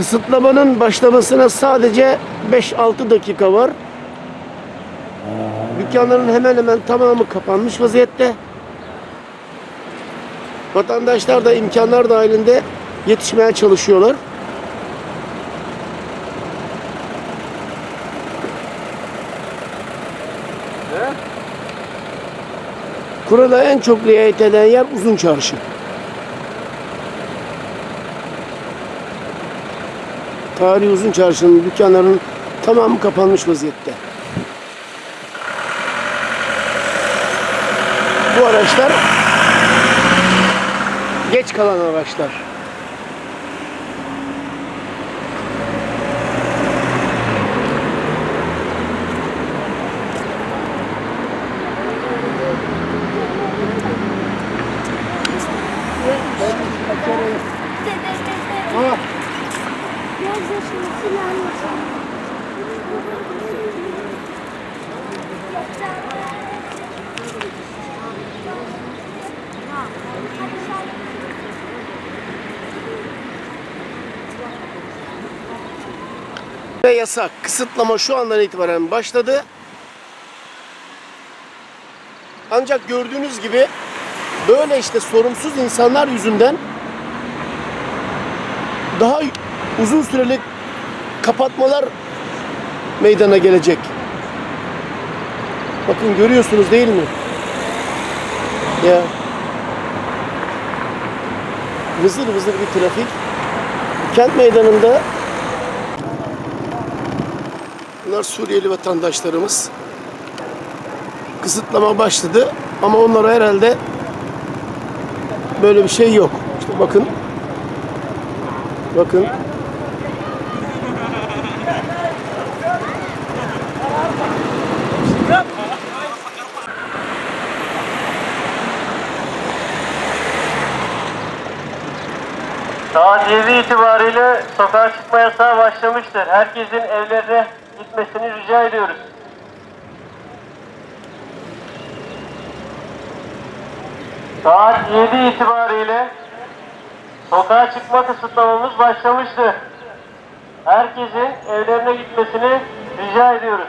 Kısıtlamanın başlamasına sadece 5-6 dakika var. Dükkanların hemen hemen tamamı kapanmış vaziyette. Vatandaşlar da imkanlar dahilinde yetişmeye çalışıyorlar. Kurala en çok riayet eden yer Uzun Çarşı. Tarihi Uzun Çarşı'nın dükkanlarının tamamı kapanmış vaziyette. Bu araçlar geç kalan araçlar. Ve yasak. Kısıtlama şu andan itibaren başladı. Ancak gördüğünüz gibi böyle işte sorumsuz insanlar yüzünden daha uzun süreli kapatmalar meydana gelecek. Bakın görüyorsunuz değil mi? Ya vızır vızır bir trafik. Kent meydanında Bunlar Suriyeli vatandaşlarımız. Kısıtlama başladı ama onlara herhalde böyle bir şey yok. İşte bakın. Bakın. Saat 7 itibariyle sokağa çıkma yasağı başlamıştır. Herkesin evlerine gitmesini rica ediyoruz. Saat 7 itibariyle sokağa çıkma kısıtlamamız başlamıştır. Herkesin evlerine gitmesini rica ediyoruz.